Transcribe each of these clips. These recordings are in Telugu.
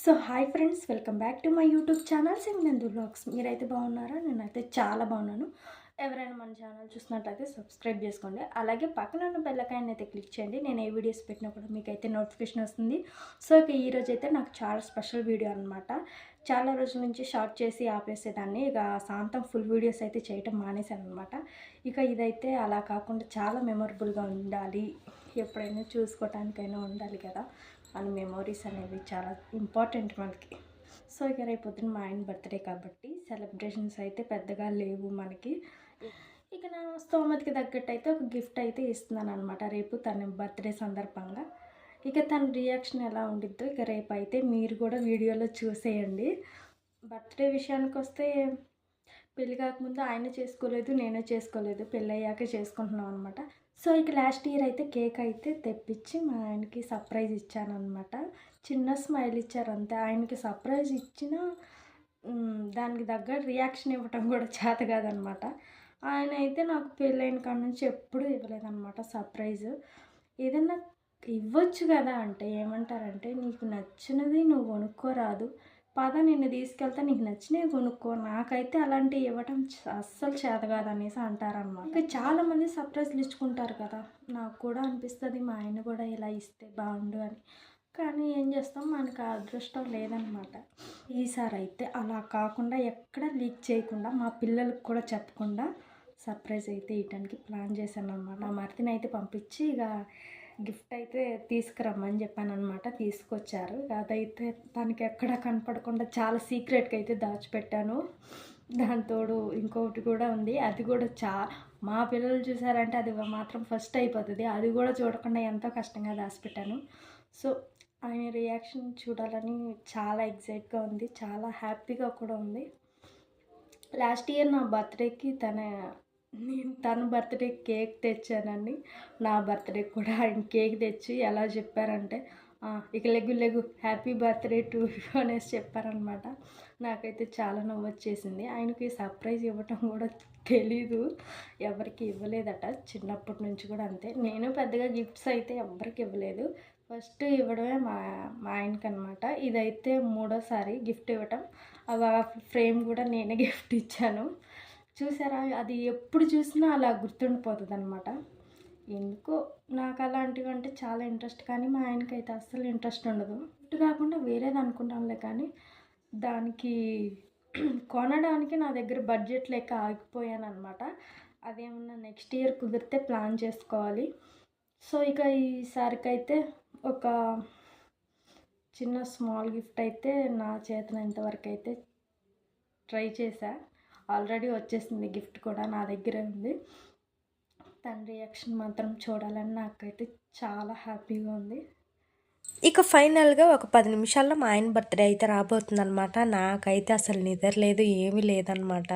So hi friends welcome back to my YouTube channel Singanandu blogs. మీరైతే బాగున్నారా? నేనైతే చాలా బాగున్నాను. ఎవరైనా మన ఛానల్ చూసినట్లయితే సబ్స్క్రైబ్ చేసుకోండి. అలాగే పక్కన ఉన్న బెల్లకాయని అయితే క్లిక్ చేయండి. నేను ఏ వీడియోస్ పెట్టినా కూడా మీకు అయితే నోటిఫికేషన్ వస్తుంది. సో ఇక ఈ అయితే నాకు చాలా స్పెషల్ వీడియో అనమాట చాలా రోజుల నుంచి షార్ట్ చేసి ఆపేసేదాన్ని. ఇక సాంతం ఫుల్ వీడియోస్ అయితే చేయటం మానేశాను అనమాట ఇక ఇదైతే అలా కాకుండా చాలా మెమొరబుల్గా ఉండాలి. ఎప్పుడైనా చూసుకోవటానికైనా ఉండాలి కదా. మన మెమోరీస్ అనేవి చాలా ఇంపార్టెంట్ మనకి. సో ఇక రేపు పొద్దున మా ఆయన బర్త్డే కాబట్టి సెలబ్రేషన్స్ అయితే పెద్దగా లేవు మనకి. ఇక నా స్తోమతికి తగ్గట్టు అయితే ఒక గిఫ్ట్ అయితే ఇస్తున్నాను అనమాట రేపు తన బర్త్డే సందర్భంగా. ఇక తన రియాక్షన్ ఎలా ఉండిద్దో ఇక రేపు అయితే మీరు కూడా వీడియోలో చూసేయండి. బర్త్డే విషయానికి వస్తే పెళ్ళి కాకముందు ఆయన చేసుకోలేదు నేను చేసుకోలేదు పెళ్ళి అయ్యాక చేసుకుంటున్నాం అనమాట సో ఇక లాస్ట్ ఇయర్ అయితే కేక్ అయితే తెప్పించి మా ఆయనకి సర్ప్రైజ్ ఇచ్చాను అనమాట చిన్న స్మైల్ ఇచ్చారు అంతే. ఆయనకి సర్ప్రైజ్ ఇచ్చిన దానికి తగ్గ రియాక్షన్ ఇవ్వటం కూడా చేత కాదనమాట ఆయన అయితే నాకు పెళ్ళైన కాడ నుంచి ఎప్పుడూ ఇవ్వలేదన్నమాట సర్ప్రైజ్. ఏదన్నా ఇవ్వచ్చు కదా అంటే ఏమంటారంటే నీకు నచ్చినది నువ్వు కొనుక్కోరాదు. పద నిన్ను తీసుకెళ్తే నీకు నచ్చినవి కొనుక్కో. నాకైతే అలాంటివి ఇవ్వటం అస్సలు చేత కాదనేసి అంటారన్నమాట. ఇంకా చాలామంది సర్ప్రైజ్లు ఇచ్చుకుంటారు కదా. నాకు కూడా అనిపిస్తుంది మా ఆయన కూడా ఇలా ఇస్తే బాగుండు అని. కానీ ఏం చేస్తాం? మనకు ఆ అదృష్టం లేదనమాట ఈసారి అయితే అలా కాకుండా ఎక్కడ లీక్ చేయకుండా మా పిల్లలకు కూడా చెప్పకుండా సర్ప్రైజ్ అయితే ఇవ్వడానికి ప్లాన్ చేశాను అనమాట నా మరిదిని అయితే పంపించి ఇక గిఫ్ట్ అయితే తీసుకురమ్మని చెప్పాను అనమాట తీసుకొచ్చారు. అదైతే తనకి ఎక్కడ కనపడకుండా చాలా సీక్రెట్గా అయితే దాచిపెట్టాను. దాంతోడు ఇంకొకటి కూడా ఉంది. అది కూడా చా మా పిల్లలు చూసారంటే అది మాత్రం ఫస్ట్ అయిపోతుంది. అది కూడా చూడకుండా ఎంతో కష్టంగా దాచిపెట్టాను. సో ఆయన రియాక్షన్ చూడాలని చాలా ఎగ్జైట్గా ఉంది. చాలా హ్యాపీగా కూడా ఉంది. లాస్ట్ ఇయర్ నా బర్త్డేకి తన నేను తన బర్త్డే కేక్ తెచ్చానండి. నా బర్త్డే కూడా ఆయన కేక్ తెచ్చి ఎలా చెప్పారంటే ఇక లెగ్గు లెగ్గు హ్యాపీ బర్త్డే టు అనేసి చెప్పారనమాట. నాకైతే చాలా నవ్వు వచ్చేసింది ఆయనకి సర్ప్రైజ్ ఇవ్వటం కూడా తెలీదు. ఎవరికి ఇవ్వలేదట. చిన్నప్పటి నుంచి కూడా అంతే. నేను పెద్దగా గిఫ్ట్స్ అయితే ఎవరికి ఇవ్వలేదు. ఫస్ట్ ఇవ్వడమే మా మా ఆయనకి అనమాట ఇదైతే మూడోసారి గిఫ్ట్ ఇవ్వటం. ఆ ఫ్రేమ్ కూడా నేనే గిఫ్ట్ ఇచ్చాను. చూసారా? అది ఎప్పుడు చూసినా అలా గుర్తుండిపోతుంది అనమాట ఎందుకో నాకు అలాంటివి అంటే చాలా ఇంట్రెస్ట్ కానీ మా ఆయనకి అయితే అస్సలు ఇంట్రెస్ట్ ఉండదు. ఇటు కాకుండా వేరేది అనుకుంటాంలే కానీ దానికి కొనడానికి నా దగ్గర బడ్జెట్ లేక ఆగిపోయాను అనమాట అదేమన్నా నెక్స్ట్ ఇయర్ కుదిరితే ప్లాన్ చేసుకోవాలి. సో ఇక ఈసారికైతే ఒక చిన్న స్మాల్ గిఫ్ట్ అయితే నా చేతన వరకు అయితే ట్రై చేశా. ఆల్రెడీ వచ్చేసింది గిఫ్ట్ కూడా నా దగ్గరే ఉంది. తన రియాక్షన్ మాత్రం చూడాలని నాకైతే చాలా హ్యాపీగా ఉంది. ఇక ఫైనల్గా ఒక పది నిమిషాల్లో మా ఆయన బర్త్డే అయితే రాబోతుందనమాట నాకైతే అసలు నిద్ర లేదు ఏమీ లేదనమాట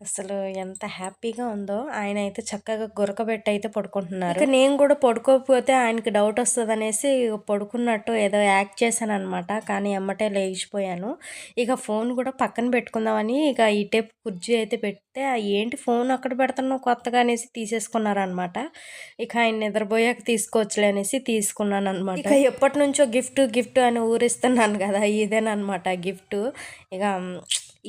అసలు ఎంత హ్యాపీగా ఉందో ఆయన అయితే చక్కగా గురకబెట్టి అయితే పడుకుంటున్నారు. ఇక నేను కూడా పడుకోకపోతే ఆయనకి డౌట్ వస్తుంది అనేసి పడుకున్నట్టు ఏదో యాక్ట్ చేశాను అనమాట కానీ ఎమ్మటే లేచిపోయాను. ఇక ఫోన్ కూడా పక్కన పెట్టుకుందామని ఇక ఈ టైప్ కుర్చీ అయితే పెడితే "ఆ, ఏంటి ఫోన్ అక్కడ పెడుతున్నావు కొత్తగా అనేసి తీసేసుకున్నారనమాట ఇక ఆయన నిద్రపోయాక తీసుకోవచ్చులే అనేసి తీసుకున్నాను అనమాట ఇక ఎప్పటి నుంచో గిఫ్ట్ గిఫ్ట్ అని ఊరిస్తున్నాను కదా ఇదేనమాట గిఫ్ట్. ఇక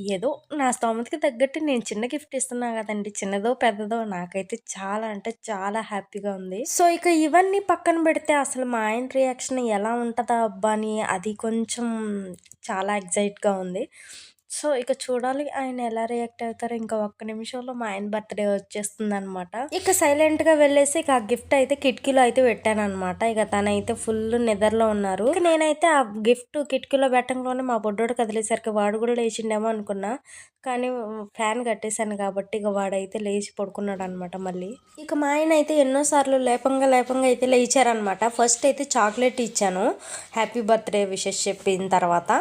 ఏదో నా స్తోమతకి తగ్గట్టు నేను చిన్న గిఫ్ట్ ఇస్తున్నా కదండి. చిన్నదో పెద్దదో నాకైతే చాలా అంటే చాలా హ్యాపీగా ఉంది. సో ఇక ఇవన్నీ పక్కన పెడితే అసలు మా ఆయన రియాక్షన్ ఎలా ఉంటుందా అబ్బా అని అది కొంచెం చాలా ఎగ్జైట్గా ఉంది. సో ఇక చూడాలి ఆయన ఎలా రియాక్ట్ అవుతారో. ఇంకా ఒక్క నిమిషంలో మా ఆయన బర్త్డే వచ్చేస్తుంది అనమాట ఇక సైలెంట్గా వెళ్ళేసి ఇక ఆ గిఫ్ట్ అయితే కిటికీలో అయితే పెట్టాను అనమాట ఇక తనైతే ఫుల్ నిద్రలో ఉన్నారు. ఇక నేనైతే ఆ గిఫ్ట్ కిటికీలో పెట్టడంలోనే మా బొడ్డోడు కదిలేసరికి వాడు కూడా లేచిండేమో అనుకున్నా. కానీ ఫ్యాన్ కట్టేశాను కాబట్టి ఇక వాడైతే లేచి పడుకున్నాడు అనమాట మళ్ళీ. ఇక మా ఆయన అయితే ఎన్నోసార్లు లేపంగా లేపంగా అయితే లేచారనమాట ఫస్ట్ అయితే చాక్లెట్ ఇచ్చాను. హ్యాపీ బర్త్డే విషెస్ చెప్పిన తర్వాత.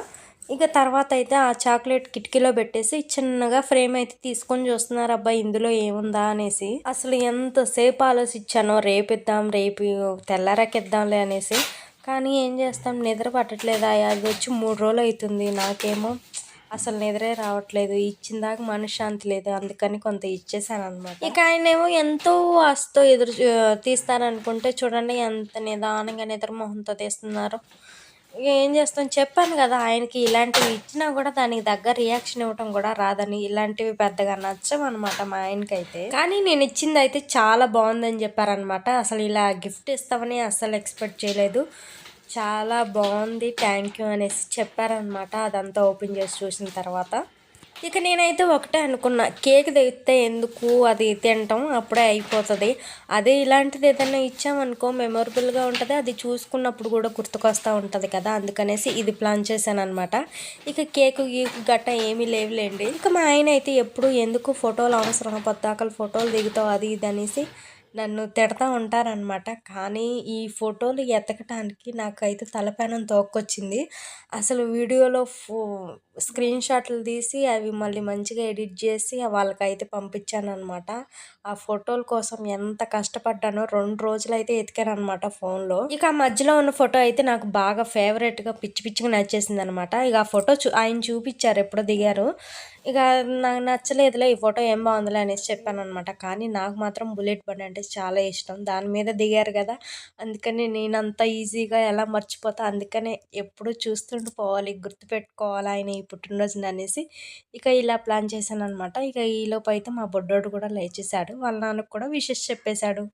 ఇక తర్వాత అయితే ఆ చాక్లెట్ కిటికీలో పెట్టేసి చిన్నగా ఫ్రేమ్ అయితే తీసుకొని చూస్తున్నారు అబ్బాయి ఇందులో ఏముందా? అనేసి. అసలు ఎంతసేపు ఆలోచించానో రేపు ఇద్దాం రేపు తెల్లారకిద్దాంలే అనేసి. కానీ ఏం చేస్తాం నిద్ర పట్టట్లేదా? అది వచ్చి మూడు రోజులు అవుతుంది. నాకేమో అసలు నిద్రే రావట్లేదు. ఇచ్చిన దాకా మనశ్శాంతి లేదు. అందుకని కొంత ఇచ్చేసాను అనమాట ఇక ఆయన ఏమో ఎంతో ఆశతో ఎదురు తీస్తారనుకుంటే చూడండి ఎంత నిదానంగా నిద్ర మొహంతో తీస్తున్నారు. ఏం చేస్తాం? చెప్పాను కదా ఆయనకి ఇలాంటివి ఇచ్చినా కూడా దానికి తగ్గ రియాక్షన్ ఇవ్వటం కూడా రాదని. ఇలాంటివి పెద్దగా నచ్చవన్నమాట మా ఆయనకైతే. కానీ నేను ఇచ్చింది అయితే చాలా బాగుందని చెప్పారనమాట అసలు ఇలా గిఫ్ట్ ఇస్తామని అసలు ఎక్స్పెక్ట్ చేయలేదు. చాలా బాగుంది థ్యాంక్ యూ అనేసి చెప్పారనమాట అదంతా ఓపెన్ చేసి చూసిన తర్వాత. ఇక నేనైతే ఒకటే అనుకున్నా కేక్ తెస్తే ఎందుకు అది తింటాం అప్పుడే అయిపోతుంది. అదే ఇలాంటిది ఏదైనా ఇచ్చామనుకో మెమొరబుల్గా ఉంటుంది. అది చూసుకున్నప్పుడు కూడా గుర్తుకొస్తూ ఉంటుంది కదా అందుకనేసి ఇది ప్లాన్ చేశాను అనమాట ఇక కేకు గీక్ గట్ట ఏమీ లేవులేండి. ఇక మా ఆయన అయితే ఎప్పుడు ఎందుకు ఫోటోలు అవసరం పొద్దాకలు ఫోటోలు దిగుతావు అది ఇది అనేసి నన్ను తిడతా ఉంటారనమాట కానీ ఈ ఫోటోలు ఎతకటానికి నాకైతే తలపానం తోక్కొచ్చింది. అసలు వీడియోలో ఫో స్క్రీన్ షాట్లు తీసి అవి మళ్ళీ మంచిగా ఎడిట్ చేసి వాళ్ళకైతే పంపించాను అనమాట ఆ ఫోటోల కోసం ఎంత కష్టపడ్డానో రెండు రోజులు అయితే ఎతికాను అనమాట ఫోన్లో. ఇక ఆ మధ్యలో ఉన్న ఫోటో అయితే నాకు బాగా ఫేవరెట్గా పిచ్చి పిచ్చిగా నచ్చేసింది అనమాట ఇక ఆ ఫోటో చూ ఆయన చూపించారు ఎప్పుడో దిగారు. ఇక నాకు నచ్చలేదులే ఈ ఫోటో ఏం బాగుందిలే అనేసి చెప్పాను అనమాట కానీ నాకు మాత్రం బుల్లెట్ బండి అంటే చాలా ఇష్టం. దాని మీద దిగారు కదా. అందుకని నేను అంత ఈజీగా ఎలా మర్చిపోతా అందుకనే ఎప్పుడు చూస్తుంటూ పోవాలి గుర్తుపెట్టుకోవాలి ఆయన ఈ పుట్టినరోజుని అనేసి. ఇక ఇలా ప్లాన్ చేశాను అనమాట ఇక ఈలోపు అయితే మా బొడ్డోడు కూడా లేచేశాడు. వాళ్ళ నాన్నకు కూడా విషెస్ చెప్పేశాడు.